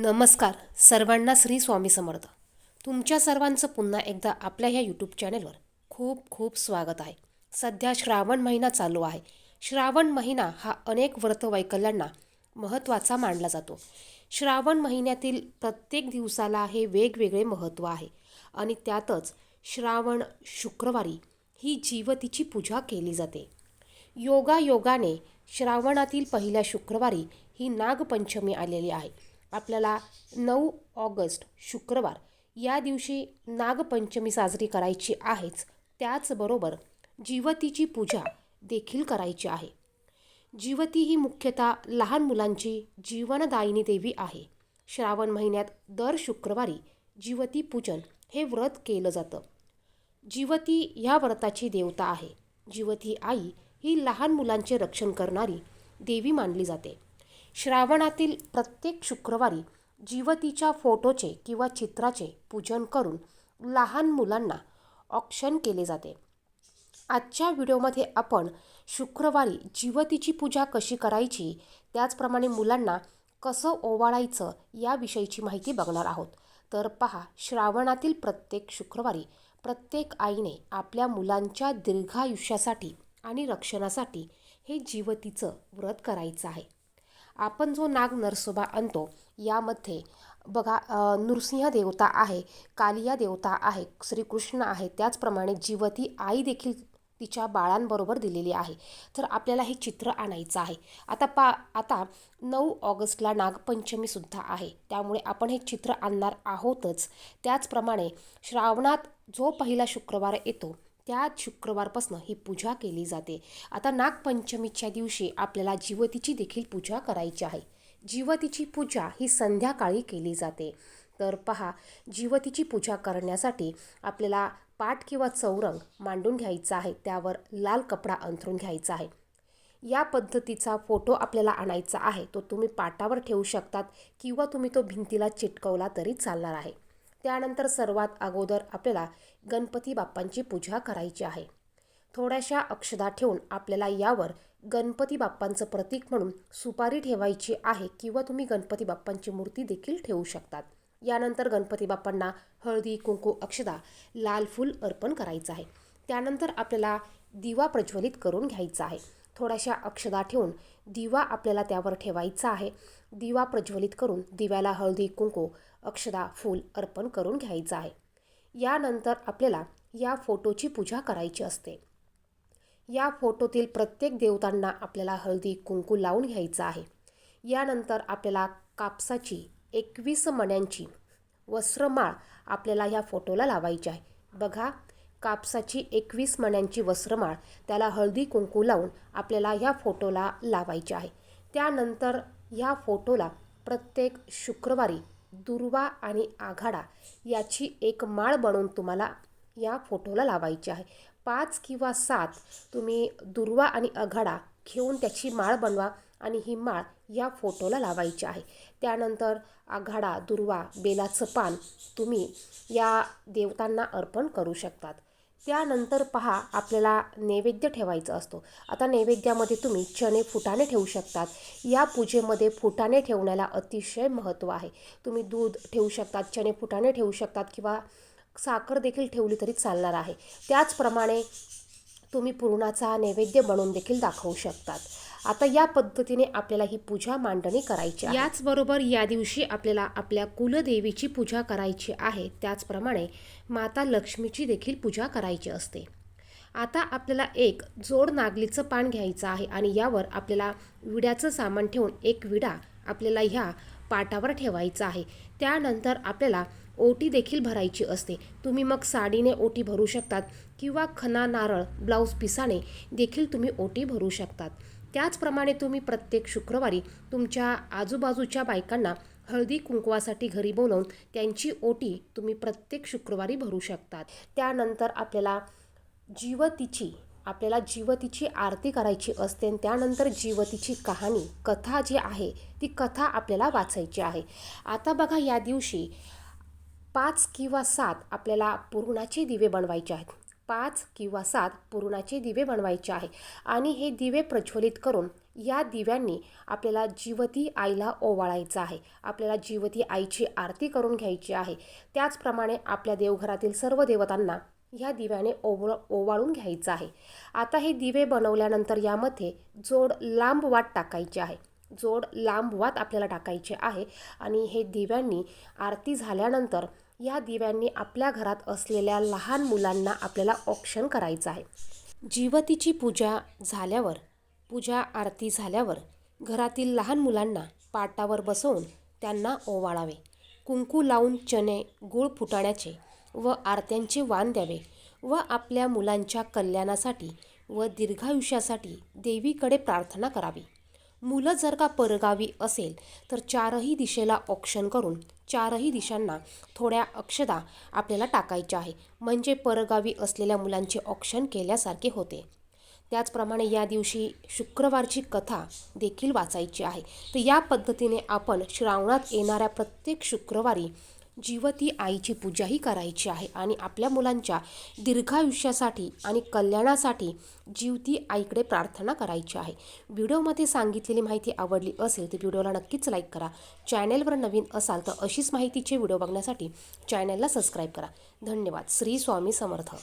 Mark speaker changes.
Speaker 1: नमस्कार सर्वांना श्री स्वामी समर्थ. तुमच्या सर्वांचं पुन्हा एकदा आपल्या ह्या यूट्यूब चॅनेलवर खूप खूप स्वागत आहे. सध्या श्रावण महिना चालू आहे. श्रावण महिना हा अनेक व्रतवैकल्यांना महत्त्वाचा मानला जातो. श्रावण महिन्यातील प्रत्येक दिवसाला हे वेगवेगळे महत्त्व आहे आणि त्यातच श्रावण शुक्रवारी ही जीवतीची पूजा केली जाते. योगायोगाने श्रावणातील पहिल्या शुक्रवारी ही नागपंचमी आलेली आहे. आपल्याला नऊ ऑगस्ट शुक्रवार या दिवशी नागपंचमी साजरी करायची आहेच. त्याचबरोबर जीवतीची पूजा देखील करायची आहे. जीवती ही मुख्यतः लहान मुलांची जीवनदायिनी देवी आहे. श्रावण महिन्यात दर शुक्रवारी जीवती पूजन हे व्रत केलं जातं. जीवती ह्या व्रताची देवता आहे. जीवती आई ही लहान मुलांचे रक्षण करणारी देवी मानली जाते. श्रावणातील प्रत्येक शुक्रवारी जीवतीच्या फोटोचे किंवा चित्राचे पूजन करून लहान मुलांना ऑक्शन केले जाते. आजच्या व्हिडिओमध्ये आपण शुक्रवारी जीवतीची पूजा कशी करायची त्याचप्रमाणे मुलांना कसं ओवाळायचं याविषयीची माहिती बघणार आहोत. तर पहा श्रावणातील प्रत्येक शुक्रवारी प्रत्येक आईने आपल्या मुलांच्या दीर्घायुष्यासाठी आणि रक्षणासाठी हे जीवतीचं व्रत करायचं आहे. आपण जो नाग नरसोबा आणतो यामध्ये बघा नृसिंह देवता आहे कालिया देवता आहे श्रीकृष्ण आहे त्याचप्रमाणे जीवती आई देखील तिच्या बाळांबरोबर दिलेली आहे. तर आपल्याला हे चित्र आणायचं आहे. आता पा आता नऊ ऑगस्टला नागपंचमीसुद्धा आहे. त्यामुळे आपण हे चित्र आणणार आहोतच. त्याचप्रमाणे श्रावणात जो पहिला शुक्रवार येतो त्या शुक्रवारपासून ही पूजा केली जाते. आता नागपंचमीच्या दिवशी आपल्याला जीवतीची देखील पूजा करायची आहे. जीवतीची पूजा ही संध्याकाळी केली जाते. तर पहा जीवतीची पूजा करण्यासाठी आपल्याला पाट किंवा चौरंग मांडून घ्यायचा आहे. त्यावर लाल कपडा अंथरून घ्यायचा आहे. या पद्धतीचा फोटो आपल्याला आणायचा आहे. तो तुम्ही पाटावर ठेवू शकतात किंवा तुम्ही तो भिंतीला चिटकवला तरी चालणार आहे. त्यानंतर सर्वात अगोदर आपल्याला गणपती बाप्पांची पूजा करायची आहे. थोड्याशा अक्षदा ठेवून आपल्याला यावर गणपती बाप्पांचं प्रतीक म्हणून सुपारी ठेवायची आहे किंवा तुम्ही गणपती बाप्पांची मूर्ती देखील ठेवू शकतात. यानंतर गणपती बाप्पांना हळदी कुंकू अक्षदा लाल फूल अर्पण करायचं आहे. त्यानंतर आपल्याला दिवा प्रज्वलित करून घ्यायचा आहे. थोड्याशा अक्षदा ठेवून दिवा आपल्याला त्यावर ठेवायचा आहे. दिवा प्रज्वलित करून दिव्याला हळदी कुंकू अक्षदा फूल अर्पण करून घ्यायचं आहे. यानंतर आपल्याला या फोटोची पूजा करायची असते. या फोटोतील प्रत्येक देवतांना आपल्याला हळदी कुंकू लावून घ्यायचं आहे. यानंतर आपल्याला कापसाची एकवीस मण्यांची वस्त्रमाळ आपल्याला ह्या फोटोला लावायची आहे. बघा कापसाची एकवीस मण्यांची वस्त्रमाळ त्याला हळदी कुंकू लावून आपल्याला ह्या फोटोला लावायची आहे. त्यानंतर ह्या फोटोला प्रत्येक शुक्रवारी दुर्वा आणि आघाडा याची एक माळ बनवून तुम्हाला या फोटोला लावायची आहे. पाच किंवा सात तुम्ही दुर्वा आणि आघाडा घेऊन त्याची माळ बनवा आणि ही माळ या फोटोला लावायची आहे. त्यानंतर आघाडा दुर्वा बेलाचं पान तुम्ही या देवतांना अर्पण करू शकतात. त्यानंतर पहा आपल्याला नैवेद्य ठेवायचा असतो. आता नैवेद्यामध्ये तुम्ही चणे फुटाणे ठेवू शकतात. या पूजेमध्ये फुटाणे ठेवण्याला अतिशय महत्त्व आहे. तुम्ही दूध ठेवू शकतात चणे फुटाणे ठेवू शकतात किंवा साखर देखील ठेवली तरी चालणार आहे. त्याचप्रमाणे तुम्ही पुरणाचा नैवेद्य बनवून देखील दाखवू शकतात. आता या पद्धतीने आपल्याला ही पूजा मांडणी करायची याचबरोबर या दिवशी आपल्याला आपल्या कुलदेवीची पूजा करायची आहे. त्याचप्रमाणे माता लक्ष्मीची देखील पूजा करायची असते. आता आपल्याला एक जोड नागलीचं पान घ्यायचं आहे आणि यावर आपल्याला विड्याचं सामान ठेवून एक विडा आपल्याला ह्या पाटावर ठेवायचा आहे. त्यानंतर आपल्याला ओटी देखील भरायची असते. तुम्ही मग साडीने ओटी भरू शकतात किंवा खना नारळ ब्लाऊज पिसाने देखील तुम्ही ओटी भरू शकतात. त्याचप्रमाणे तुम्ही प्रत्येक शुक्रवारी तुमच्या आजूबाजूच्या बायकांना हळदी कुंकवासाठी घरी बोलवून त्यांची ओटी तुम्ही प्रत्येक शुक्रवारी भरू शकतात. त्यानंतर आपल्याला जीवतीची आपल्याला जीवतीची आरती करायची असते आणि त्यानंतर जीवतीची कहाणी कथा जी आहे ती कथा आपल्याला वाचायची आहे. आता बघा या दिवशी पाच किंवा सात आपल्याला पुरणाचे दिवे बनवायचे आहेत. पाच किंवा सात पुरणाचे दिवे बनवायचे आहे. आणि हे दिवे प्रज्वलित करून या दिव्यांनी आपल्याला जिवती आईला ओवाळायचं आहे. आपल्याला जिवती आईची आरती करून घ्यायची आहे. त्याचप्रमाणे आपल्या देवघरातील सर्व देवतांना ह्या दिव्याने ओवळ ओवाळून घ्यायचं आहे. आता हे दिवे बनवल्यानंतर यामध्ये जोड लांब वाट टाकायची आहे. जोड लांब वात आपल्याला टाकायचे आहे. आणि हे दिव्यांनी आरती झाल्यानंतर या दिव्यांनी आपल्या घरात असलेल्या लहान मुलांना आपल्याला ऑप्शन करायचं आहे. जीवतीची पूजा झाल्यावर पूजा आरती झाल्यावर घरातील लहान मुलांना पाटावर बसवून त्यांना ओवाळावे. कुंकू लावून चणे गूळ फुटाण्याचे व आरत्यांचे वाण द्यावे व आपल्या मुलांच्या कल्याणासाठी व दीर्घायुष्यासाठी देवीकडे प्रार्थना करावी. मुलं जर का परगावी असेल तर चारही दिशेला ऑप्शन करून चारही दिशांना थोड्या अक्षदा आपल्याला टाकायच्या आहे. म्हणजे परगावी असलेल्या मुलांचे ऑप्शन केल्यासारखे होते. त्याचप्रमाणे या दिवशी शुक्रवारची कथा देखील वाचायची आहे. तर या पद्धतीने आपण श्रावणात येणाऱ्या प्रत्येक शुक्रवारी जीवती आईची पूजाही करायची आहे आणि आपल्या मुलांच्या दीर्घायुष्यासाठी आणि कल्याणासाठी जीवती आईकडे प्रार्थना करायची आहे. व्हिडिओमध्ये सांगितलेली माहिती आवडली असेल तर व्हिडिओला नक्कीच लाईक करा. चॅनेलवर नवीन असाल तर अशीच माहितीचे व्हिडिओ बघण्यासाठी चॅनलला सबस्क्राईब करा. धन्यवाद. श्री स्वामी समर्थ.